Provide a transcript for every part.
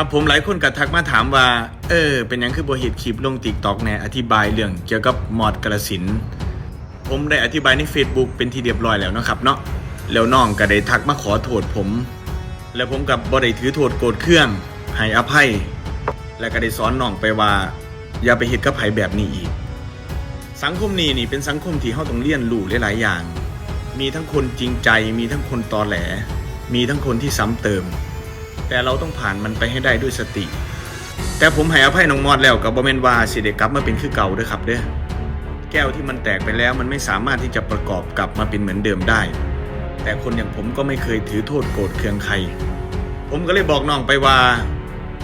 ครับผมหลายคนก็ทักมาถามว่า เออ เป็นยังคือบ่เฮ็ดคลิปลง TikTok แหน่อธิบายเรื่องเกี่ยวกับมอดกระสิน ผมได้อธิบายใน Facebook เป็นที่เรียบร้อยแล้วนะครับเนาะแล้วน้องก็ได้ทักมาขอโทษผม แล้วผมกับบ่ได้ถือโทษโกรธเครื่องให้อภัย และก็ได้สอนน้องไปว่า อย่าไปเฮ็ดกับไผแบบนี้อีก สังคมนี้นี่เป็นสังคมที่เฮาต้องเรียนรู้หลายๆอย่าง มีทั้งคนจริงใจ มีทั้งคนตอแหล มีทั้งคนที่ซ้ำเติม แต่เราต้องผ่านมันไปให้ได้ด้วยสติ แต่ผมให้อภัยน้องมอดแล้วกับบ่แม่นวาสิได้กลับมาเป็นคือเก่าด้อครับเด้อแก้วที่มันแตกไปแล้วมันไม่สามารถที่จะประกอบกลับมาเป็นเหมือนเดิมได้ แต่คนอย่างผมก็ไม่เคยถือโทษโกรธเคืองใคร ผมก็เลยบอกน้องไปว่า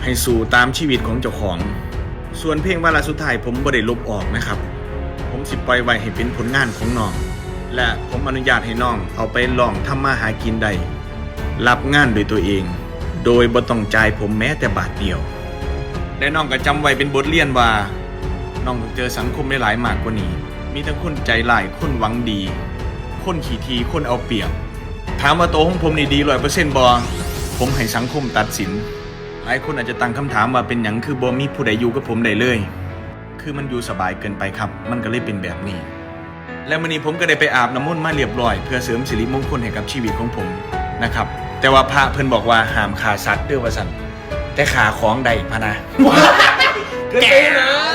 ให้สู่ตามชีวิตของเจ้าของ ส่วนเพลงวาระสุดท้ายผมบ่ได้ลบออกนะครับ ผมสิปล่อยไว้ให้เป็นผลงานของน้อง และผมอนุญาตให้น้องเอาไปลองทำมาหากินได้รับงานโดยตัวเอง โดยบ่ต้องจ่ายผมแม้แต่บาทเดียว และน้องก็จำไว้เป็นบทเรียนว่า น้องต้องเจอสังคมได้หลายมากกว่านี้ มีทั้งคนใจร้ายคนหวังดี คนขี้ทีคนเอาเปรียบ ถามว่าโตของผมนี่ดีร้อยเปอร์เซ็นต์บอผมให้สังคมตัดสิน หลายคนอาจจะตั้งคำถามว่าเป็นหยังคือบอมีผู้ใดอยู่กับผมได้เลย คือมันอยู่สบายเกินไปครับ มันก็เลยเป็นแบบนี้ และมื่อนี้ผมก็ได้ไปอาบน้ำมนต์มาเรียบร้อย เพื่อเสริมสิริมงคลให้กับชีวิตของผม นะครับ แต่ว่าพระเพิ่นบอกว่าห้ามขาสัตว์เด้อว่าสันแต่ขาของใดพะนะเกนะ